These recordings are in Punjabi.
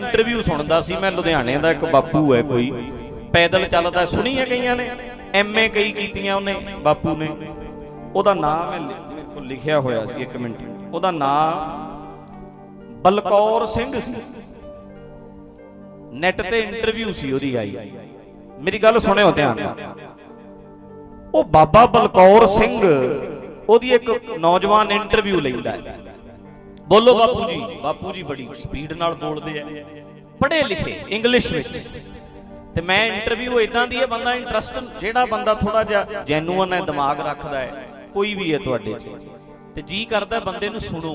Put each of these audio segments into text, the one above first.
ਇੰਟਰਵਿਊ ਸੁਣਦਾ ਸੀ, ਮੈਂ ਲੁਧਿਆਣੇ ਦਾ ਇੱਕ ਬਾਪੂ ਹੈ ਕੋਈ। ਪੈਦਲ ਚੱਲਦਾ, ਸੁਣੀ ਹੈ ਕਈਆਂ ਨੇ? ਐਮਏ ਕਈ ਕੀਤੀਆਂ ਉਹਨੇ, ਬਾਪੂ ਨੇ। ਉਹਦਾ ਨਾਮ ਮੇਰੇ ਕੋਲ ਲਿਖਿਆ ਹੋਇਆ ਸੀ, ਇੱਕ ਮਿੰਟ। ਉਹਦਾ ਨਾਮ ਬਲਕੌਰ ਸਿੰਘ ਸੀ। ਨੈਟ ਤੇ ਇੰਟਰਵਿਊ ਸੀ ਉਹਦੀ ਆਈ। ਮੇਰੀ ਗੱਲ ਸੁਣਿਓ ਧਿਆਨ ਨਾਲ। ਉਹ ਬਾਬਾ ਬਲਕੌਰ ਸਿੰਘ, ਉਹਦੀ ਇੱਕ ਨੌਜਵਾਨ ਇੰਟਰਵਿਊ ਲੈਂਦਾ ਹੈ। ਬੋਲੋ ਬਾਪੂ ਜੀ। ਬਾਪੂ ਜੀ ਬੜੀ ਸਪੀਡ ਨਾਲ ਬੋਲਦੇ ਆ। ਪੜ੍ਹੇ ਲਿਖੇ ਇੰਗਲਿਸ਼ ਵਿੱਚ। ਤੇ ਮੈਂ ਇੰਟਰਵਿਊ ਇਦਾਂ ਦੀ ਹੈ ਬੰਦਾ ਇੰਟਰਸਟ ਜਿਹੜਾ ਬੰਦਾ ਥੋੜਾ ਜਿਹਾ ਜੈਨੂਅਨ ਹੈ, ਦਿਮਾਗ ਰੱਖਦਾ ਹੈ, ਕੋਈ ਵੀ ਹੈ ਤੁਹਾਡੇ 'ਚ। ਤੇ ਜੀ ਕਰਦਾ ਬੰਦੇ ਨੂੰ ਸੁਣੋ।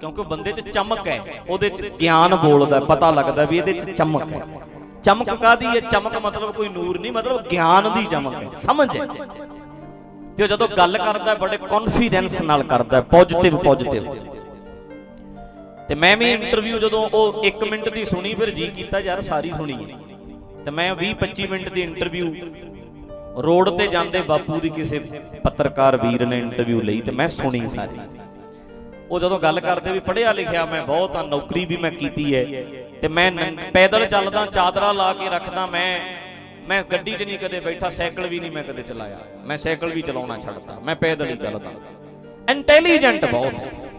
ਕਿਉਂਕਿ ਬੰਦੇ 'ਚ ਚਮਕ ਹੈ, ਉਹਦੇ 'ਚ ਗਿਆਨ ਬੋਲਦਾ ਪਤਾ ਲੱਗਦਾ ਵੀ ਇਹਦੇ 'ਚ ਚਮਕ ਹੈ। ਚਮਕ ਕਾਦੀ ਹੈ? ਚਮਕ ਮਤਲਬ ਕੋਈ ਨੂਰ ਨਹੀਂ, ਮਤਲਬ ਗਿਆਨ ਦੀ ਚਮਕ ਹੈ। ਸਮਝ ਹੈ? ਤੇ ਉਹ ਜਦੋਂ ਗੱਲ ਕਰਦਾ ਬੜੇ ਕੌਨਫੀਡੈਂਸ ਨਾਲ ਕਰਦਾ ਪੋਜ਼ਿਟਿਵ ਪੋਜ਼ਿਟਿਵ ਤੇ ਮੈਂ ਵੀ ਇੰਟਰਵਿਊ ਜਦੋਂ ਉਹ 1 ਮਿੰਟ ਦੀ ਸੁਣੀ, ਫਿਰ ਜੀ ਕੀਤਾ ਯਾਰ, ਸਾਰੀ ਸੁਣੀ। ਤੇ ਮੈਂ 20 25 ਮਿੰਟ ਦੀ ਇੰਟਰਵਿਊ ਰੋਡ ਤੇ ਜਾਂਦੇ ਬਾਪੂ ਦੀ ਕਿਸੇ ਪੱਤਰਕਾਰ ਵੀਰ ਨੇ ਇੰਟਰਵਿਊ ਲਈ ਤੇ ਮੈਂ ਸੁਣੀ ਸਾਰੀ। ਉਹ ਜਦੋਂ ਗੱਲ ਕਰਦੇ ਵੀ ਪੜ੍ਹਿਆ ਲਿਖਿਆ, ਮੈਂ ਬਹੁਤ ਆ, ਨੌਕਰੀ ਵੀ ਮੈਂ ਕੀਤੀ ਹੈ। ਤੇ ਮੈਂ ਪੈਦਲ ਚੱਲਦਾ, ਚਾਦਰਾ ਲਾ ਕੇ ਰੱਖਦਾ, ਮੈਂ ਮੈਂ ਗੱਡੀ 'ਚ ਨਹੀਂ ਕਦੇ ਬੈਠਾ, ਸਾਈਕਲ ਵੀ ਨਹੀਂ ਮੈਂ ਕਦੇ ਚਲਾਇਆ। ਮੈਂ ਸਾਈਕਲ ਵੀ ਚਲਾਉਣਾ ਛੱਡਤਾ, ਮੈਂ ਪੈਦਲ ਹੀ ਚੱਲਦਾ। ਇੰਟੈਲੀਜੈਂਟ ਬਹੁਤ ਹੈ।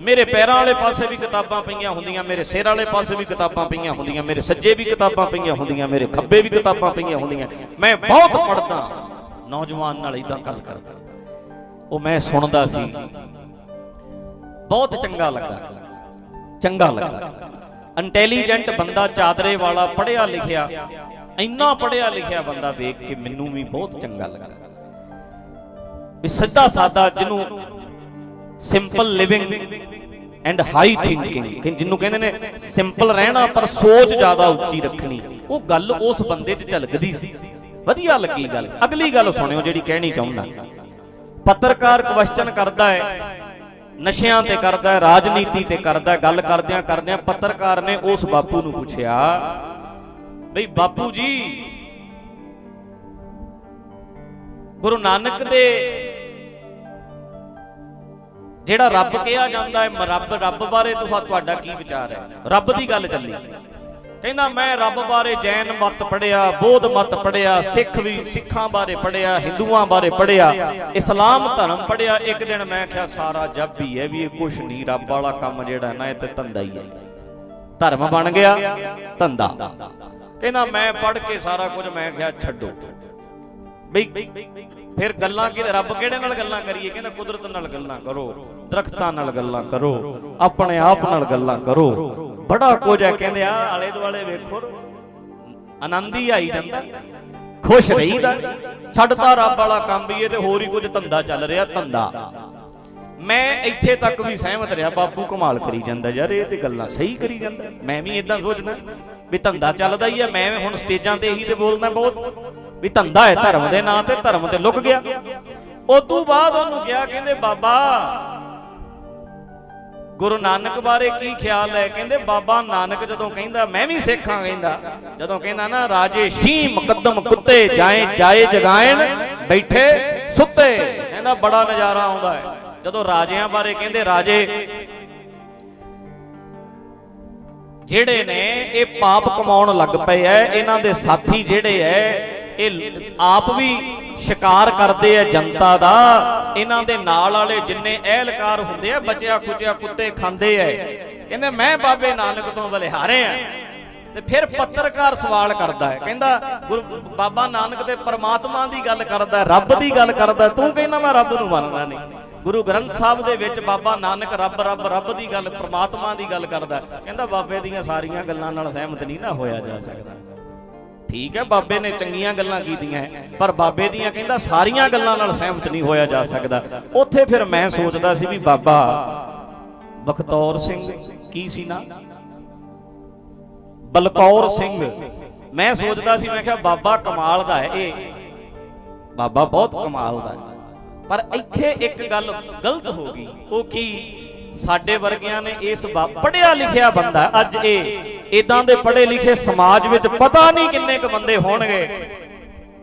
ਮੇਰੇ ਪੈਰਾਂ ਵਾਲੇ ਪਾਸੇ ਵੀ ਕਿਤਾਬਾਂ ਪਈਆਂ ਹੁੰਦੀਆਂ, ਮੇਰੇ ਸਿਰ ਵਾਲੇ ਪਾਸੇ ਵੀ ਕਿਤਾਬਾਂ ਪਈਆਂ ਹੁੰਦੀਆਂ, ਮੇਰੇ ਸੱਜੇ ਵੀ ਕਿਤਾਬਾਂ ਪਈਆਂ ਹੁੰਦੀਆਂ, ਮੇਰੇ ਖੱਬੇ ਵੀ ਕਿਤਾਬਾਂ ਪਈਆਂ ਹੁੰਦੀਆਂ। ਮੈਂ ਬਹੁਤ ਪੜ੍ਹਦਾ, ਨੌਜਵਾਨ ਨਾਲ ਇਦਾਂ ਗੱਲ ਕਰਦਾ। ਉਹ ਮੈਂ ਸੁਣਦਾ ਸੀ। ਬਹੁਤ ਚੰਗਾ ਲੱਗਾ ਚੰਗਾ ਲੱਗਾ ਇੰਟੈਲੀਜੈਂਟ ਬੰਦਾ ਚਾਦਰੇ ਵਾਲਾ, ਪੜ੍ਹਿਆ ਲਿਖਿਆ, ਇੰਨਾ ਪੜ੍ਹਿਆ ਲਿਖਿਆ ਬੰਦਾ ਵੇਖ ਕੇ ਮੈਨੂੰ ਵੀ ਬਹੁਤ ਚੰਗਾ ਲੱਗਾ ਵੀ ਸਿੱਧਾ ਸਾਦਾ ਜਿਹਨੂੰ simple living and high thinking ਕਿ ਜਿਹਨੂੰ ਕਹਿੰਦੇ ਨੇ ਸਿੰਪਲ ਰਹਿਣਾ ਪਰ ਸੋਚ ਜ਼ਿਆਦਾ ਉੱਚੀ ਰੱਖਣੀ। ਉਹ ਗੱਲ ਉਸ ਬੰਦੇ 'ਚ ਝਲਕਦੀ ਸੀ। ਵਧੀਆ ਲੱਗੀ ਗੱਲ। ਅਗਲੀ ਗੱਲ ਸੁਣਿਓ ਜਿਹੜੀ ਕਹਿਣੀ ਚਾਹੁੰਦਾ। ਪੱਤਰਕਾਰ ਕੁਐਸਚਨ ਕਰਦਾ ਹੈ ਨਸ਼ਿਆਂ ਤੇ ਕਰਦਾ ਹੈ ਰਾਜਨੀਤੀ ਤੇ ਕਰਦਾ ਹੈ ਗੱਲ ਕਰਦਿਆਂ ਕਰਦਿਆਂ ਪੱਤਰਕਾਰ ਨੇ ਉਸ ਬਾਪੂ ਨੂੰ ਪੁੱਛਿਆ ਬਈ ਬਾਪੂ ਜੀ ਗੁਰੂ ਨਾਨਕ ਦੇ ਜਿਹੜਾ ਰੱਬ ਕਿਹਾ ਜਾਂਦਾ ਹੈ, ਰੱਬ ਰੱਬ ਬਾਰੇ ਤੁਸੀਂ ਤੁਹਾਡਾ ਕੀ ਵਿਚਾਰ ਹੈ? ਰੱਬ ਦੀ ਗੱਲ ਚੱਲੀ। ਕਹਿੰਦਾ, ਮੈਂ ਰੱਬ ਬਾਰੇ ਜੈਨ ਮਤ ਪੜਿਆ ਬੋਧ ਮਤ ਪੜਿਆ ਸਿੱਖ ਵੀ ਸਿੱਖਾਂ ਬਾਰੇ ਪੜਿਆ ਹਿੰਦੂਆਂ ਬਾਰੇ ਪੜਿਆ ਇਸਲਾਮ ਧਰਮ ਪੜਿਆ ਇੱਕ ਦਿਨ ਮੈਂ ਕਿਹਾ, ਸਾਰਾ ਜੱਬ ਹੀ ਹੈ ਵੀ ਇਹ ਕੁਛ ਨਹੀਂ, ਰੱਬ ਵਾਲਾ ਕੰਮ ਜਿਹੜਾ ਨਾ, ਇਹ ਤੇ ਧੰਦਾ ਹੀ ਹੈ। ਧਰਮ ਬਣ ਗਿਆ, ਧੰਦਾ। ਕਹਿੰਦਾ, ਮੈਂ ਪੜ ਕੇ ਸਾਰਾ ਕੁਝ ਮੈਂ ਕਿਹਾ, ਛੱਡੋ। ਬਈ ਫਿਰ ਗੱਲਾਂ ਕਿ ਰੱਬ ਕਿਹੜੇ ਨਾਲ ਗੱਲਾਂ ਕਰੀਏ? ਕਹਿੰਦਾ ਕੁਦਰਤ ਨਾਲ ਗੱਲਾਂ ਕਰੋ, ਦਰਖਤਾਂ ਨਾਲ ਗੱਲਾਂ ਕਰੋ, ਆਪਣੇ ਆਪ ਨਾਲ ਗੱਲਾਂ ਕਰੋ। ਬੜਾ ਕੁਝ ਹੈ, ਕਹਿੰਦੇ ਆ, ਆਲੇ ਦੁਆਲੇ ਵੇਖੋ, ਆਨੰਦ ਹੀ ਆਈ ਜਾਂਦਾ, ਖੁਸ਼ ਰਹੀਦਾ। ਛੱਡਤਾ ਰੱਬ ਵਾਲਾ ਕੰਮ ਵੀ ਇਹ ਤੇ ਹੋਰ ਹੀ ਕੁਝ ਧੰਦਾ ਚੱਲ ਰਿਹਾ, ਧੰਦਾ। ਮੈਂ ਇੱਥੇ ਤੱਕ ਵੀ ਸਹਿਮਤ ਰਿਹਾ ਬਾਪੂ ਕਮਾਲ ਕਰੀ ਜਾਂਦਾ ਯਾਰ, ਇਹ ਤੇ ਗੱਲਾਂ ਸਹੀ ਕਰੀ ਜਾਂਦਾ। ਮੈਂ ਵੀ ਇਦਾਂ ਸੋਚਦਾ ਵੀ ਧੰਦਾ ਚੱਲਦਾ ਹੀ ਹੈ ਮੈਂ ਹੁਣ ਸਟੇਜਾਂ ਤੇ ਇਹੀ ਤੇ ਬੋਲਦਾ ਬਹੁਤ। ਵੀ ਧੰਦਾ ਹੈ ਧਰਮ ਦੇ ਨਾਂ ਤੇ ਧਰਮ ਤੇ ਲੁਕ ਗਿਆ। ਉਦੋਂ ਬਾਅਦ ਉਹਨੂੰ ਕਿਹਾ, ਕਹਿੰਦੇ, ਬਾਬਾ, ਗੁਰੂ ਨਾਨਕ ਬਾਰੇ ਕੀ ਖਿਆਲ ਹੈ? ਕਹਿੰਦੇ, ਬਾਬਾ ਨਾਨਕ ਜਦੋਂ ਕਹਿੰਦਾ, ਮੈਂ ਵੀ ਸਿੱਖਾਂ ਕਹਿੰਦਾ। ਜਦੋਂ ਕਹਿੰਦਾ ਨਾ, ਰਾਜੇ ਸ਼ੀ ਮੁਕੱਦਮ ਕੁੱਤੇ ਜਾਏ ਜਾਏ ਜਗਾਇਣ, ਬੈਠੇ ਸੁੱਤੇ। ਕਹਿੰਦਾ, ਬੜਾ ਨਜ਼ਾਰਾ ਆਉਂਦਾ ਹੈ। ਜਦੋਂ ਰਾਜਿਆਂ ਬਾਰੇ ਕਹਿੰਦੇ, ਰਾਜੇ, ਜਿਹੜੇ ਨੇ ਇਹ ਪਾਪ ਕਮਾਉਣ ਲੱਗ ਪਏ ਐ, ਇਹਨਾਂ ਦੇ ਸਾਥੀ ਜਿਹੜੇ ਐ ਇਹ ਆਪ ਵੀ ਸ਼ਿਕਾਰ ਕਰਦੇ ਆ ਜਨਤਾ ਦਾ। ਇਹਨਾਂ ਦੇ ਨਾਲ ਵਾਲੇ ਜਿੰਨੇ ਅਹਿਲਕਾਰ ਹੁੰਦੇ ਆ, ਬਚਿਆ ਖੁਚਿਆ ਕੁੱਤੇ ਖਾਂਦੇ ਐ ਕਹਿੰਦੇ, ਮੈਂ ਬਾਬੇ ਨਾਨਕ ਤੋਂ ਬਲਿਹਾਰੇ ਆ। ਤੇ ਫਿਰ ਪੱਤਰਕਾਰ ਸਵਾਲ ਕਰਦਾ ਹੈ। ਕਹਿੰਦਾ ਬਾਬਾ ਨਾਨਕ ਤੇ ਪਰਮਾਤਮਾ ਦੀ ਗੱਲ ਕਰਦਾ ਰੱਬ ਦੀ ਗੱਲ ਕਰਦਾ ਤੂੰ ਕਹਿੰਦਾ, ਮੈਂ ਰੱਬ ਨੂੰ ਮੰਨਦਾ ਨਹੀਂ। ਗੁਰੂ ਗ੍ਰੰਥ ਸਾਹਿਬ ਦੇ ਵਿੱਚ ਬਾਬਾ ਨਾਨਕ ਰੱਬ ਰੱਬ ਰੱਬ ਦੀ ਗੱਲ, ਪਰਮਾਤਮਾ ਦੀ ਗੱਲ ਕਰਦਾ ਕਹਿੰਦਾ, ਬਾਬੇ ਦੀਆਂ ਸਾਰੀਆਂ ਗੱਲਾਂ ਨਾਲ ਸਹਿਮਤ ਨਹੀਂ ਨਾ ਹੋਇਆ ਜਾ ਸਕਦਾ। ਠੀਕ ਹੈ, ਬਾਬੇ ਨੇ ਚੰਗੀਆਂ ਗੱਲਾਂ ਕੀਤੀਆਂ ਪਰ ਬਾਬੇ ਦੀਆਂ ਕਹਿੰਦਾ ਸਾਰੀਆਂ ਗੱਲਾਂ ਨਾਲ ਸਹਿਮਤ ਨਹੀਂ ਹੋਇਆ ਜਾ ਸਕਦਾ। ਉੱਥੇ ਫਿਰ ਮੈਂ ਸੋਚਦਾ ਸੀ ਵੀ ਬਾਬਾ ਬਖਤੌਰ ਸਿੰਘ ਕੀ ਸੀ ਨਾ? ਬਲਕੌਰ ਸਿੰਘ। ਮੈਂ ਸੋਚਦਾ ਸੀ, ਮੈਂ ਕਿਹਾ ਬਾਬਾ ਕਮਾਲ ਦਾ ਹੈ ਇਹ। ਬਾਬਾ ਬਹੁਤ ਕਮਾਲ ਦਾ ਹੈ। ਪਰ ਇੱਥੇ ਇੱਕ ਗੱਲ ਗਲਤ ਹੋ ਗਈ। ਉਹ ਕੀ? ਸਾਡੇ ਵਰਗਿਆਂ ਨੇ ਇਸ ਪੜਿਆ ਲਿਖਿਆ ਬੰਦਾ ਅੱਜ ਇਹ ਇਦਾਂ ਦੇ ਪੜੇ ਲਿਖੇ ਸਮਾਜ ਵਿੱਚ ਪਤਾ ਨਹੀਂ ਕਿੰਨੇ ਕੁ ਬੰਦੇ ਹੋਣਗੇ।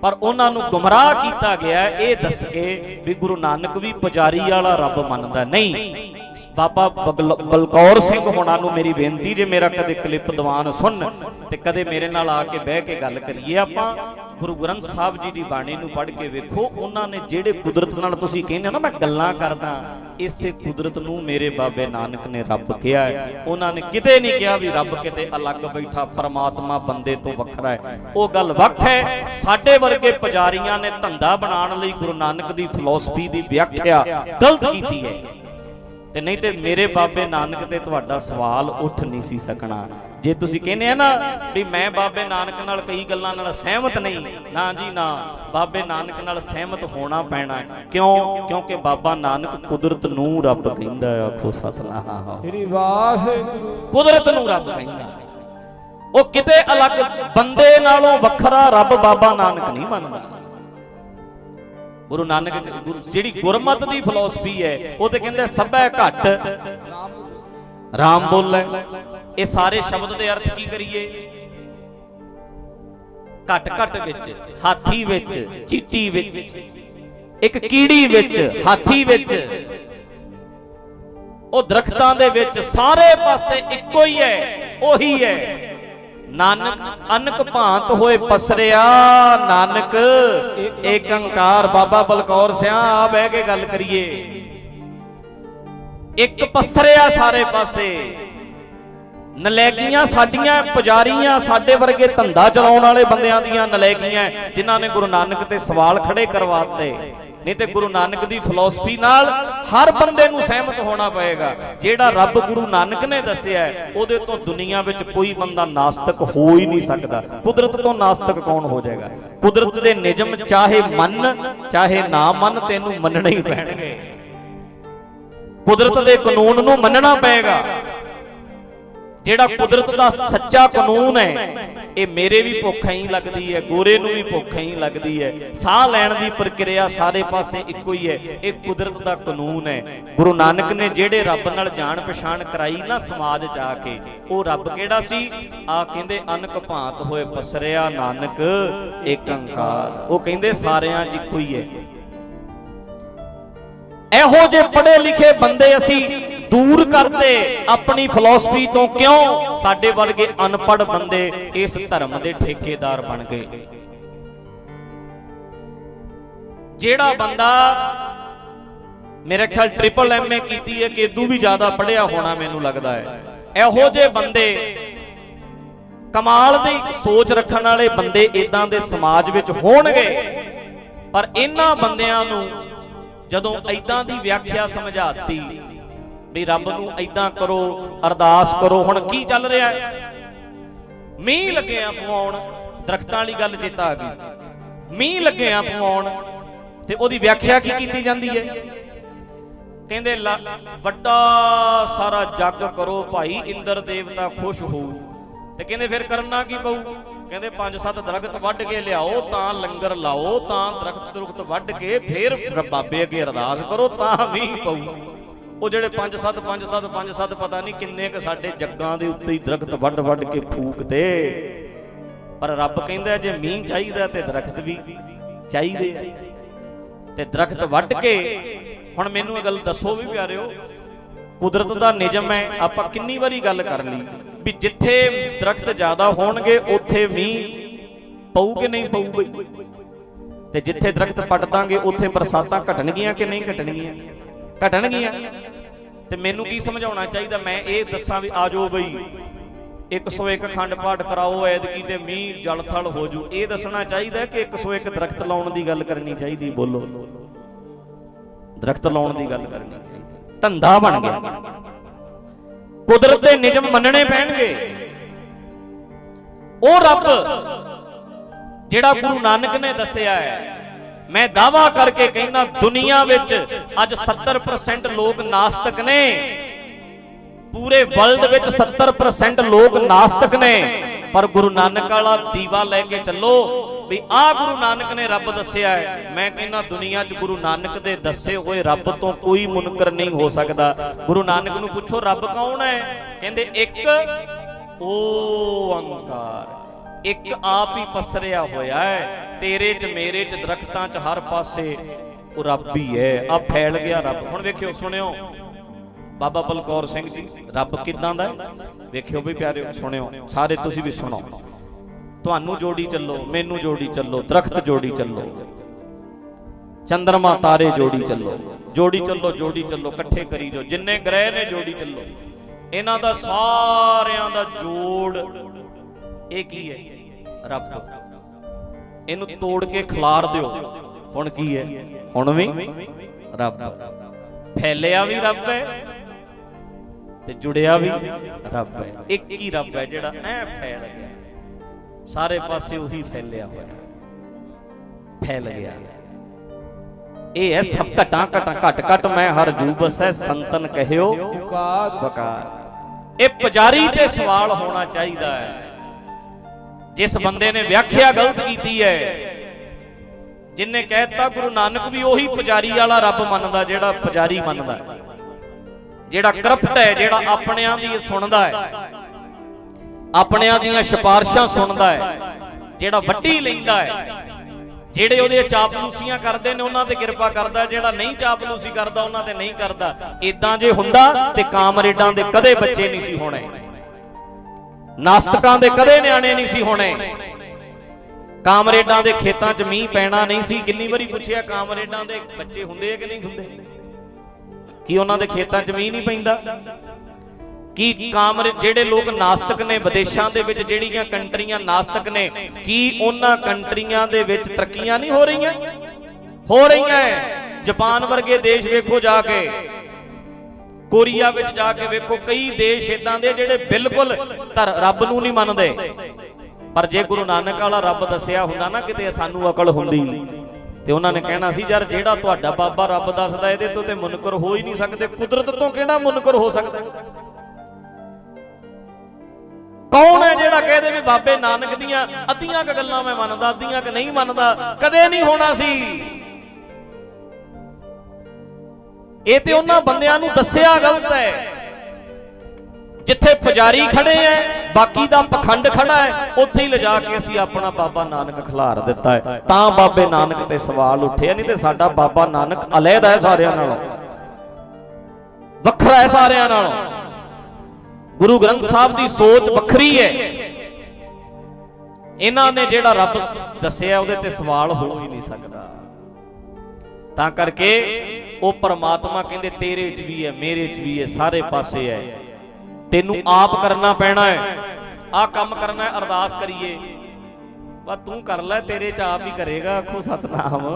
ਪਰ ਉਹਨਾਂ ਨੂੰ ਗੁੰਮਰਾਹ ਕੀਤਾ ਗਿਆ ਇਹ ਦੱਸ ਕੇ ਵੀ ਗੁਰੂ ਨਾਨਕ ਵੀ ਪੁਜਾਰੀ ਵਾਲਾ ਰੱਬ ਮੰਨਦਾ ਨਹੀਂ। ਬਾਬਾ ਬਗਲ- ਬਲਕੌਰ ਸਿੰਘ ਹੋਣਾ ਨੂੰ ਮੇਰੀ ਬੇਨਤੀ, ਜੇ ਮੇਰਾ ਕਦੇ ਕਲਿੱਪ ਦੀਵਾਨ ਸੁਣ ਤੇ ਕਦੇ ਮੇਰੇ ਨਾਲ ਆ ਕੇ ਬਹਿ ਕੇ ਗੱਲ ਕਰੀਏ ਆਪਾਂ, ਗੁਰੂ ਗ੍ਰੰਥ ਸਾਹਿਬ ਜੀ ਦੀ ਬਾਣੀ ਨੂੰ ਪੜ੍ਹ ਕੇ ਵੇਖੋ, ਉਹਨਾਂ ਨੇ ਜਿਹੜੇ ਕੁਦਰਤ ਨਾਲ ਤੁਸੀਂ ਕਹਿੰਦੇ ਨਾ, ਮੈਂ ਗੱਲਾਂ ਕਰਦਾ, ਇਸੇ ਕੁਦਰਤ ਨੂੰ ਮੇਰੇ ਬਾਬੇ ਨਾਨਕ ਨੇ ਰੱਬ ਕਿਹਾ ਹੈ। ਉਹਨਾਂ ਨੇ ਕਿਤੇ ਨਹੀਂ ਕਿਹਾ ਵੀ ਰੱਬ ਕਿਤੇ ਅਲੱਗ ਬੈਠਾ, ਪਰਮਾਤਮਾ ਬੰਦੇ ਤੋਂ ਵੱਖਰਾ ਹੈ। ਉਹ ਗੱਲ ਵੱਖ ਹੈ, ਸਾਡੇ ਵਰਗੇ ਪੁਜਾਰੀਆਂ ਨੇ ਧੰਦਾ ਬਣਾਉਣ ਲਈ ਗੁਰੂ ਨਾਨਕ ਦੀ ਫਿਲਾਸਫੀ ਦੀ ਵਿਆਖਿਆ ਗਲਤ ਕੀਤੀ ਹੈ। ਤੇ ਨਹੀਂ ਤੇ ਮੇਰੇ ਬਾਬੇ ਨਾਨਕ ਤੇ ਤੁਹਾਡਾ ਸਵਾਲ ਉੱਠ ਨਹੀਂ ਸੀ ਸਕਣਾ। ਜੇ ਤੁਸੀਂ ਕਹਿੰਦੇ ਆ ਨਾ ਵੀ ਮੈਂ ਬਾਬੇ ਨਾਨਕ ਨਾਲ ਕਈ ਗੱਲਾਂ ਨਾਲ ਸਹਿਮਤ ਨਹੀਂ ਨਾ ਜੀ ਨਾ ਬਾਬੇ ਨਾਨਕ ਨਾਲ ਸਹਿਮਤ ਹੋਣਾ ਪੈਣਾ। ਕਿਉਂ? ਕਿਉਂਕਿ ਬਾਬਾ ਨਾਨਕ ਕੁਦਰਤ ਨੂੰ ਰੱਬ ਕਹਿੰਦਾ ਆਖੋ ਸਤਨਾਮ। ਸ੍ਰੀ ਵਾਹਿਗੁਰੂ। ਕੁਦਰਤ ਨੂੰ ਰੱਬ ਕਹਿੰਦਾ ਉਹ ਕਿਤੇ ਅਲੱਗ ਬੰਦੇ ਨਾਲੋਂ ਵੱਖਰਾ ਰੱਬ ਬਾਬਾ ਨਾਨਕ ਨਹੀਂ ਮੰਨਦਾ। ਗੁਰੂ ਨਾਨਕ ਜਿਹੜੀ ਗੁਰਮਤ ਦੀ ਫਿਲਾਸਫੀ ਹੈ, ਉਹ ਤੇ ਕਹਿੰਦੇ ਸਭੈ ਘਟ। ਰਾਮ ਬੋਲੇ। ਇਹ ਸਾਰੇ ਸ਼ਬਦ ਦੇ ਅਰਥ ਕੀ ਕਰੀਏ? ਘਟ ਘਟ ਵਿੱਚ, ਹਾਥੀ ਵਿੱਚ, ਚੀਟੀ ਵਿੱਚ, ਇੱਕ ਕੀੜੀ ਵਿੱਚ, ਹਾਥੀ ਵਿੱਚ। ਉਹ ਦਰਖਤਾਂ ਦੇ ਵਿੱਚ ਸਾਰੇ ਪਾਸੇ ਇੱਕੋ ਹੀ ਹੈ, ਉਹੀ ਹੈ। ਨਾਨਕ ਅਨਕ ਭਾਂਤ ਹੋਏ ਪਸਰਿਆ, ਨਾਨਕ ਏਕ ਅੰਕਾਰ ਬਾਬਾ ਬਲਕੌਰ ਸਿਆ ਆ ਬਹਿ ਕੇ ਗੱਲ ਕਰੀਏ। ਇੱਕ ਪਸਰਿਆ ਸਾਰੇ ਪਾਸੇ, ਨਲੈਕੀਆਂ ਸਾਡੀਆਂ, ਪੁਜਾਰੀਆਂ ਸਾਡੇ ਵਰਗੇ ਧੰਦਾ ਚਲਾਉਣ ਵਾਲੇ ਬੰਦਿਆਂ ਦੀਆਂ ਨਲੈਕੀਆਂ, ਜਿਨ੍ਹਾਂ ਨੇ ਗੁਰੂ ਨਾਨਕ ਤੇ ਸਵਾਲ ਖੜੇ ਕਰਵਾਤੇ ਨਹੀਂ ਤੇ ਗੁਰੂ ਨਾਨਕ ਦੀ ਫਿਲਾਸਫੀ ਨਾਲ ਹਰ ਬੰਦੇ ਨੂੰ ਸਹਿਮਤ ਹੋਣਾ ਪਏਗਾ। ਜਿਹੜਾ ਰੱਬ ਗੁਰੂ ਨਾਨਕ ਨੇ ਦੱਸਿਆ ਉਹਦੇ ਤੋਂ ਦੁਨੀਆ ਵਿੱਚ ਕੋਈ ਬੰਦਾ ਨਾਸਤਕ ਹੋ ਹੀ ਨਹੀਂ ਸਕਦਾ। ਕੁਦਰਤ ਤੋਂ ਨਾਸਤਕ ਕੌਣ ਹੋ ਜਾਏਗਾ? ਕੁਦਰਤ ਦੇ ਨਿਯਮ ਚਾਹੇ ਮੰਨ, ਚਾਹੇ ਨਾ ਮੰਨ, ਤੈਨੂੰ ਮੰਨਣੇ ਹੀ ਪੈਣਗੇ। ਕੁਦਰਤ ਦੇ ਕਾਨੂੰਨ ਨੂੰ ਮੰਨਣਾ ਪਏਗਾ। ਜਿਹੜਾ ਕੁਦਰਤ ਦਾ ਸੱਚਾ ਕਾਨੂੰਨ ਹੈ, ਇਹ ਮੇਰੇ ਵੀ ਭੁੱਖ ਹੀ ਲੱਗਦੀ ਹੈ, ਗੋਰੇ ਨੂੰ ਵੀ ਭੁੱਖ ਹੀ ਲੱਗਦੀ ਹੈ। ਸਾਹ ਲੈਣ ਦੀ ਪ੍ਰਕਿਰਿਆ ਸਾਰੇ ਪਾਸੇ ਇੱਕੋ ਹੀ ਹੈ, ਇਹ ਕੁਦਰਤ ਦਾ ਕਾਨੂੰਨ ਹੈ। ਗੁਰੂ ਨਾਨਕ ਨੇ ਜਿਹੜੇ ਰੱਬ ਨਾਲ ਜਾਣ ਪਛਾਣ ਕਰਾਈ ਨਾ ਸਮਾਜ ਚ ਆ ਕੇ, ਉਹ ਰੱਬ ਕਿਹੜਾ ਸੀ? ਆ ਕਹਿੰਦੇ, ਅਨਕ ਭਾਂਤ ਹੋਏ ਪਸਰਿਆ ਨਾਨਕ, ਏਕ ਓੰਕਾਰ ਉਹ ਕਹਿੰਦੇ, ਸਾਰਿਆਂ 'ਚ ਇੱਕੋ ਹੀ ਹੈ। ਇਹੋ ਜੇ ਪੜ੍ਹੇ ਲਿਖੇ ਬੰਦੇ ਅਸੀਂ ਦੂਰ ਕਰਦੇ ਆਪਣੀ ਫਿਲਾਸਫੀ ਤੋਂ ਕਿਉਂ ਸਾਡੇ ਵਰਗੇ ਅਨਪੜ੍ਹ ਬੰਦੇ ਇਸ ਧਰਮ ਦੇ ਠੇਕੇਦਾਰ ਬਣ ਗਏ? ਜਿਹੜਾ ਬੰਦਾ ਮੇਰੇ ਖਿਆਲ ਟ੍ਰਿਪਲ ਐਮਏ ਕੀਤੀ ਹੈ ਕਿ ਇਦੋਂ ਵੀ ਜ਼ਿਆਦਾ ਪੜ੍ਹਿਆ ਹੋਣਾ ਮੈਨੂੰ ਲੱਗਦਾ ਹੈ। ਇਹੋ ਜਿਹੇ ਬੰਦੇ ਕਮਾਲ ਦੀ ਸੋਚ ਰੱਖਣ ਵਾਲੇ ਬੰਦੇ ਇਦਾਂ ਦੇ ਸਮਾਜ ਵਿੱਚ ਹੋਣਗੇ, ਪਰ ਇਹਨਾਂ ਬੰਦਿਆਂ ਨੂੰ ਜਦੋਂ ਐਦਾਂ ਦੀ ਵਿਆਖਿਆ ਸਮਝਾਤੀ ਵੀ ਰੱਬ ਨੂੰ ਐਦਾਂ ਕਰੋ, ਅਰਦਾਸ ਕਰੋ। ਹੁਣ ਕੀ ਚੱਲ ਰਿਹਾ? ਹੈ ਮੀਂਹ ਲੱਗਿਆ ਪਵਾਉਣ, ਦਰਖਤਾਂ ਵਾਲੀ ਗੱਲ ਚੇਤਾ ਆ ਗਈ। ਮੀਂਹ ਲੱਗਿਆ ਪਵਾਉਣ ਤੇ ਉਹਦੀ ਵਿਆਖਿਆ ਕੀ ਕੀਤੀ ਜਾਂਦੀ ਹੈ? ਕਹਿੰਦੇ ਵੱਡਾ ਸਾਰਾ ਜੱਗ ਕਰੋ ਭਾਈ, ਇੰਦਰ ਦੇਵਤਾ ਖੁਸ਼ ਹੋਊ ਤੇ ਕਹਿੰਦੇ, ਫਿਰ ਕਰਨਾ ਕੀ ਪਊ? ਕਹਿੰਦੇ, ਪੰਜ ਸੱਤ ਦਰਖਤ ਵੱਢ ਕੇ ਲਿਆਓ, ਤਾਂ ਲੰਗਰ ਲਾਓ, ਤਾਂ ਦਰਖਤ ਦਰਖਤ ਵੱਢ ਕੇ, ਫਿਰ ਬਾਬੇ ਅੱਗੇ ਅਰਦਾਸ ਕਰੋ, ਤਾਂ ਵੀ ਪਊ। ਉਹ ਜਿਹੜੇ ਪੰਜ ਸੱਤ ਪੰਜ ਸੱਤ ਪੰਜ ਸੱਤ ਪਤਾ ਨਹੀਂ ਕਿੰਨੇ ਕ ਸਾਡੇ ਜੱਗਾਂ ਦੇ ਉੱਤੇ ਹੀ ਦਰਖਤ ਵੱਢ ਵੱਢ ਕੇ ਫੂਕਦੇ। ਪਰ ਰੱਬ ਕਹਿੰਦਾ ਜੇ ਮੀਂਹ ਚਾਹੀਦਾ ਤੇ ਦਰਖਤ ਵੀ ਚਾਹੀਦੇ ਆ। ਤੇ ਦਰਖਤ ਵੱਢ ਕੇ, ਹੁਣ ਮੈਨੂੰ ਇਹ ਗੱਲ ਦੱਸੋ ਵੀ ਪਿਆਰਿਓ, ਕੁਦਰਤ ਦਾ ਨਿਯਮ ਹੈ, ਆਪਾਂ ਕਿੰਨੀ ਵਾਰੀ ਗੱਲ ਕਰ ਲਈ ਵੀ ਜਿੱਥੇ ਦਰਖਤ ਜ਼ਿਆਦਾ ਹੋਣਗੇ, ਉੱਥੇ ਮੀਂਹ ਪਊ ਕਿ ਨਹੀਂ ਪਊ ਬਈ? ਤੇ ਜਿੱਥੇ ਦਰਖਤ ਪੱਟ ਦਾਂਗੇ, ਉੱਥੇ ਬਰਸਾਤਾਂ ਘਟਣਗੀਆਂ ਕਿ ਨਹੀਂ ਘਟਣਗੀਆਂ? ਘਟਣਗੀਆਂ। ਤੇ ਮੈਨੂੰ ਕੀ ਸਮਝਾਉਣਾ ਚਾਹੀਦਾ? ਮੈਂ ਇਹ ਦੱਸਾਂ ਵੀ ਆਜੋ ਬਈ। 101 ਖੰਡ ਪਾਠ ਕਰਾਓ ਐਦਕੀ ਤੇ ਮੀਂਹ ਜਲ ਥਲ ਹੋ ਜੂ। ਇਹ ਦੱਸਣਾ ਚਾਹੀਦਾ ਕਿ 101 ਦਰਖਤ ਲਾਉਣ ਦੀ ਗੱਲ ਕਰਨੀ ਚਾਹੀਦੀ, ਬੋਲੋ। ਦਰਖਤ ਲਾਉਣ ਦੀ ਗੱਲ ਕਰਨੀ ਚਾਹੀਦੀ। ਧੰਦਾ ਬਣ ਗਿਆ। ਕੁਦਰਤ ਦੇ ਨਿਯਮ ਮੰਨਣੇ ਪੈਣਗੇ। ਉਹ ਰੱਬ ਜਿਹੜਾ ਗੁਰੂ ਨਾਨਕ ਨੇ ਦੱਸਿਆ ਹੈ ਮੈਂ ਦਾਵਾ ਕਰਕੇ ਕਹਿੰਦਾ, ਦੁਨੀਆ ਵਿੱਚ ਅੱਜ 70% ਲੋਕ ਨਾਸਤਕ ਨੇ। ਪੂਰੇ ਵਰਲਡ ਵਿੱਚ 70% ਲੋਕ ਨਾਸਤਕ ਨੇ। ਪਰ ਗੁਰੂ ਨਾਨਕ ਵਾਲਾ ਦੀਵਾ ਲੈ ਕੇ ਚੱਲੋ, ਵੀ ਆਹ ਗੁਰੂ ਨਾਨਕ ਨੇ ਰੱਬ ਦੱਸਿਆ ਹੈ। ਮੈਂ ਕਹਿੰਦਾ, ਦੁਨੀਆ 'ਚ ਗੁਰੂ ਨਾਨਕ ਦੇ ਦੱਸੇ ਹੋਏ ਰੱਬ ਤੋਂ ਕੋਈ ਮੁਨਕਰ ਨਹੀਂ ਹੋ ਸਕਦਾ। ਗੁਰੂ ਨਾਨਕ ਨੂੰ ਪੁੱਛੋ, ਰੱਬ ਕੌਣ ਹੈ? ਕਹਿੰਦੇ, ਇੱਕ ਓੰਕਾਰ ਇੱਕ ਆਪ ਹੀ ਪਸਰਿਆ ਹੋਇਆ ਹੈ। ਤੇਰੇ 'ਚ, ਮੇਰੇ 'ਚ, ਦਰਖਤਾਂ 'ਚ, ਹਰ ਪਾਸੇ ਉਹ ਰੱਬ ਹੀ ਹੈ। ਆ ਫੈਲ ਗਿਆ ਰੱਬ। ਹੁਣ ਵੇਖਿਓ, ਸੁਣਿਓ। ਬਾਬਾ ਬਲਕੌਰ ਸਿੰਘ ਜੀ, ਰੱਬ ਕਿਦਾਂ ਦਾ ਵੇਖਿਓ ਵੀ ਪਿਆਰਿਓ, ਸੁਣਿਓ। ਸਾਰੇ ਤੁਸੀਂ ਵੀ ਸੁਣੋ। ਤੁਹਾਨੂੰ ਜੋੜੀ ਚੱਲੋ, ਮੈਨੂੰ ਜੋੜੀ ਚੱਲੋ, ਦਰਖਤ ਜੋੜੀ ਚੱਲੋ। ਚੰਦਰਮਾ ਤਾਰੇ ਜੋੜੀ ਚੱਲੋ। ਜੋੜੀ ਚੱਲੋ ਜੋੜੀ ਚੱਲੋ, ਇਕੱਠੇ ਕਰੀ ਜੋ ਜਿੰਨੇ ਗ੍ਰਹਿ ਨੇ ਜੋੜੀ ਚੱਲੋ। ਇਹਨਾਂ ਦਾ ਸਾਰਿਆਂ ਦਾ ਜੋੜ ਇਹ ਕੀ ਹੈ। ਰੱਬ। ਇਹਨੂੰ ਤੋੜ ਕੇ ਖਿਲਾਰ ਦਿਓ। ਹੁਣ ਕੀ ਹੈ? ਹੁਣ ਵੀ ਰੱਬ। ਫੈਲਿਆ ਵੀ ਰੱਬ ਹੈ ਤੇ ਜੁੜਿਆ ਵੀ ਰੱਬ। ਹੈ। ਇੱਕ ਹੀ ਰੱਬ ਹੈ ਜਿਹੜਾ ਐ ਫੈਲ ਗਿਆ। ਸਾਰੇ ਪਾਸੇ ਉਹੀ ਫੈਲਿਆ ਹੋਇਆ। ਹੈ। ਫੈਲ ਗਿਆ। ਇਹ ਹੈ ਸਭ ਘਟਾਂ ਘਟਾਂ। ਘਟ ਘਟ ਮੈਂ ਹਰ ਜੂ ਬਸੈ ਸੰਤਨ ਕਹਿਓ। ਕਾਰ ਵਕਾਰ ਇਹ ਪੁਜਾਰੀ ਤੇ ਸਵਾਲ ਹੋਣਾ ਚਾਹੀਦਾ ਹੈ। ਜਿਸ ਬੰਦੇ ਨੇ ਵਿਆਖਿਆ ਗਲਤ ਕੀਤੀ ਹੈ ਜਿਨਨੇ ਕਹਿਤਾ ਗੁਰੂ ਨਾਨਕ ਵੀ ਉਹੀ ਪੁਜਾਰੀ ਵਾਲਾ ਰੱਬ ਮੰਨਦਾ ਜਿਹੜਾ ਪੁਜਾਰੀ ਮੰਨਦਾ। ਜਿਹੜਾ ਕਰਪਟ ਹੈ ਜਿਹੜਾ ਆਪਣਿਆਂ ਦੀ ਸੁਣਦਾ ਹੈ ਆਪਣਿਆਂ ਦੀਆਂ ਸਿਫਾਰਸ਼ਾਂ ਸੁਣਦਾ ਹੈ ਜਿਹੜਾ ਵੱਡੀ ਲੈਂਦਾ ਹੈ ਜਿਹੜੇ ਉਹਦੇ ਚਾਪਲੂਸੀਆਂ ਕਰਦੇ ਨੇ ਉਹਨਾਂ ਤੇ ਕਿਰਪਾ ਕਰਦਾ ਜਿਹੜਾ ਨਹੀਂ ਚਾਪਲੂਸੀ ਕਰਦਾ ਉਹਨਾਂ ਤੇ ਨਹੀਂ ਕਰਦਾ ਇਦਾਂ ਜੇ ਹੁੰਦਾ ਤੇ ਕਾਮਰੇਡਾਂ ਦੇ ਕਦੇ ਬੱਚੇ ਨਹੀਂ ਸੀ ਹੋਣੇ ਨਾਸਤਕਾਂ ਦੇ ਕਦੇ ਨਿਆਣੇ ਨਹੀਂ ਸੀ ਹੋਣੇ। ਕਾਮਰੇਡਾਂ ਦੇ ਖੇਤਾਂ 'ਚ ਮੀਂਹ ਪੈਣਾ ਨਹੀਂ ਸੀ। ਕਿੰਨੀ ਵਾਰੀ ਪੁੱਛਿਆ, ਕਾਮਰੇਡਾਂ ਦੇ ਬੱਚੇ ਹੁੰਦੇ ਆ ਕਿ ਨਹੀਂ ਹੁੰਦੇ? ਕੀ ਉਹਨਾਂ ਦੇ ਖੇਤਾਂ 'ਚ ਮੀਂਹ ਨਹੀਂ ਪੈਂਦਾ? ਕੀ ਕਾਮਰੇ, ਜਿਹੜੇ ਲੋਕ ਨਾਸਤਕ ਨੇ ਵਿਦੇਸ਼ਾਂ ਦੇ ਵਿੱਚ, ਜਿਹੜੀਆਂ ਕੰਟਰੀਆਂ ਨਾਸਤਕ ਨੇ, ਕੀ ਉਹਨਾਂ ਕੰਟਰੀਆਂ ਦੇ ਵਿੱਚ ਤਰੱਕੀਆਂ ਨਹੀਂ ਹੋ ਰਹੀਆਂ? ਹੋ ਰਹੀਆਂ ਜਾਪਾਨ ਵਰਗੇ ਦੇਸ਼ ਵੇਖੋ ਜਾ ਕੇ। ਕੋਰੀਆ ਵਿੱਚ ਜਾ ਕੇ ਵੇਖੋ, ਕਈ ਦੇਸ਼ ਇਦਾਂ ਦੇ ਜਿਹੜੇ ਬਿਲਕੁਲ ਰੱਬ ਨੂੰ ਨਹੀਂ ਮੰਨਦੇ। ਪਰ ਜੇ ਗੁਰੂ ਨਾਨਕ ਵਾਲਾ ਰੱਬ ਦੱਸਿਆ ਹੁੰਦਾ ਨਾ, ਕਿਤੇ ਸਾਨੂੰ ਅਕਲ ਹੁੰਦੀ ਤੇ ਉਹਨਾਂ ਨੇ ਕਹਿਣਾ ਸੀ, ਯਾਰ, ਜਿਹੜਾ ਤੁਹਾਡਾ ਬਾਬਾ ਰੱਬ ਦੱਸਦਾ, ਇਹਦੇ ਤੋਂ ਤੇ ਮੁਨਕਰ ਹੋ ਹੀ ਨਹੀਂ ਸਕਦੇ। ਕੁਦਰਤ ਤੋਂ ਕਿਹੜਾ ਮੁਨਕਰ ਹੋ ਸਕਦਾ? ਕੌਣ ਹੈ ਜਿਹੜਾ ਕਹਦੇ ਵੀ ਬਾਬੇ ਨਾਨਕ ਦੀਆਂ ਅੱਧੀਆਂ ਕ ਗੱਲਾਂ ਮੈਂ ਮੰਨਦਾ, ਅੱਧੀਆਂ ਕ ਨਹੀਂ ਮੰਨਦਾ? ਕਦੇ ਨਹੀਂ ਹੋਣਾ ਸੀ। ਇਹ ਤੇ ਉਹਨਾਂ ਬੰਦਿਆਂ ਨੂੰ ਦੱਸਿਆ ਗਲਤ ਹੈ। ਜਿੱਥੇ ਪੁਜਾਰੀ ਖੜੇ ਐ, ਬਾਕੀ ਦਾ ਪਖੰਡ ਖੜਾ ਹੈ ਉੱਥੇ ਹੀ ਲਿਜਾ ਕੇ ਅਸੀਂ ਆਪਣਾ ਬਾਬਾ ਨਾਨਕ ਖਿਲਾਰ ਦਿੱਤਾ ਹੈ ਤਾਂ ਬਾਬੇ ਨਾਨਕ ਤੇ ਸਵਾਲ ਉੱਠਿਆ ਨਹੀਂ ਤੇ ਸਾਡਾ ਬਾਬਾ ਨਾਨਕ ਅਲੱਗ ਹੈ ਸਾਰਿਆਂ ਨਾਲੋਂ। ਵੱਖਰਾ ਹੈ ਸਾਰਿਆਂ ਨਾਲੋਂ। ਗੁਰੂ ਗ੍ਰੰਥ ਸਾਹਿਬ ਦੀ ਸੋਚ ਵੱਖਰੀ ਹੈ ਇਹਨਾਂ ਨੇ ਜਿਹੜਾ ਰੱਬ ਦੱਸਿਆ ਉਹਦੇ ਤੇ ਸਵਾਲ ਹੋ ਹੀ ਨਹੀਂ ਸਕਦਾ। ਤਾਂ ਕਰਕੇ ਉਹ ਪਰਮਾਤਮਾ ਕਹਿੰਦੇ, ਤੇਰੇ 'ਚ ਵੀ ਹੈ, ਮੇਰੇ 'ਚ ਵੀ ਹੈ, ਸਾਰੇ ਪਾਸੇ ਹੈ। ਤੈਨੂੰ ਆਪ ਕਰਨਾ ਪੈਣਾ ਹੈ। ਆ ਕੰਮ ਕਰਨਾ ਹੈ, ਅਰਦਾਸ ਕਰੀਏ। ਬਾ ਤੂੰ ਕਰ ਲੈ, ਤੇਰੇ 'ਚ ਆਪ ਹੀ ਕਰੇਗਾ, ਆਖੋ ਸਤਨਾਮ।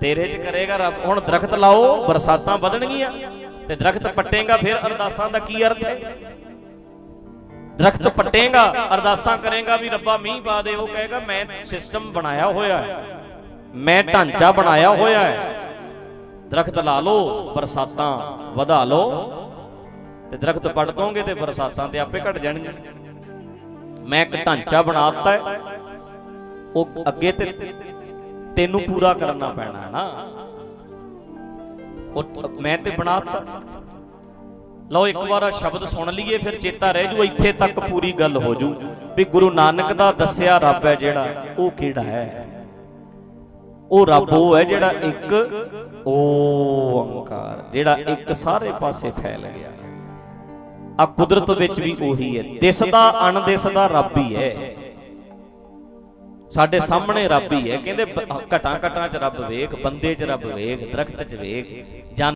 ਤੇਰੇ 'ਚ ਕਰੇਗਾ ਰੱਬ। ਹੁਣ ਦਰਖਤ ਲਾਓ, ਬਰਸਾਤਾਂ ਵਧਣਗੀਆਂ, ਤੇ ਦਰਖਤ ਪੱਟੇਗਾ, ਫਿਰ ਅਰਦਾਸਾਂ ਦਾ ਕੀ ਅਰਥ ਹੈ? ਦਰਖਤ ਪੱਟੇਗਾ, ਅਰਦਾਸਾਂ ਕਰੇਗਾ ਵੀ ਰੱਬਾ ਮੀਂਹ ਪਾ ਦੇ, ਉਹ ਕਹੇਗਾ, ਮੈਂ ਸਿਸਟਮ ਬਣਾਇਆ ਹੋਇਆ ਹੈ। ਮੈਂ ਢਾਂਚਾ ਬਣਾਇਆ ਹੋਇਆ ਹੈ। ਦਰਖਤ ਲਾ ਲਓ, ਬਰਸਾਤਾਂ ਵਧਾ ਲਓ। ਤੇ ਦਰਖਤ ਪੱਟ ਦੋਗੇ ਤੇ ਬਰਸਾਤਾਂ ਤੇ ਆਪੇ ਘਟ ਜਾਣਗੇ। ਮੈਂ ਇੱਕ ਢਾਂਚਾ ਬਣਾ ਦਿੱਤਾ ਹੈ। ਉਹ ਅੱਗੇ ਤੇ ਤੈਨੂੰ ਪੂਰਾ ਕਰਨਾ ਪੈਣਾ ਹੈ ਨਾ। ਉਹ ਮੈਂ ਤੇ ਬਣਾਤਾ। ਲਓ, ਇੱਕ ਵਾਰ ਸ਼ਬਦ ਸੁਣ ਲਈਏ, ਫਿਰ ਚੇਤਾ ਰਹਿ ਜੂ, ਇੱਥੇ ਤੱਕ ਪੂਰੀ ਗੱਲ ਹੋ ਜੂ। ਵੀ ਗੁਰੂ ਨਾਨਕ ਦਾ ਦੱਸਿਆ ਰੱਬ ਹੈ ਜਿਹੜਾ, ਉਹ ਕਿਹੜਾ ਹੈ? ਉਹ ਰੱਬ ਉਹ ਹੈ ਜਿਹੜਾ ਇੱਕ ਓੰਕਾਰ ਜਿਹੜਾ ਇੱਕ ਸਾਰੇ ਪਾਸੇ ਫੈਲ ਗਿਆ। ਆ ਕੁਦਰਤ ਵਿੱਚ ਵੀ ਉਹੀ ਹੈ। ਦਿਸਦਾ, ਅਣਦਿਸਦਾ ਰੱਬ ਹੀ ਹੈ। ਸਾਡੇ ਸਾਹਮਣੇ ਰੱਬ ਹੀ ਹੈ। ਕਹਿੰਦੇ ਘਟਾਂ ਘਟਾਂ ਚ ਰੱਬ ਵੇਖ, ਬੰਦੇ ਚ ਰੱਬ ਵੇਖ, ਦਰਖਤ ਚ ਵੇਖ, ਜਾਨ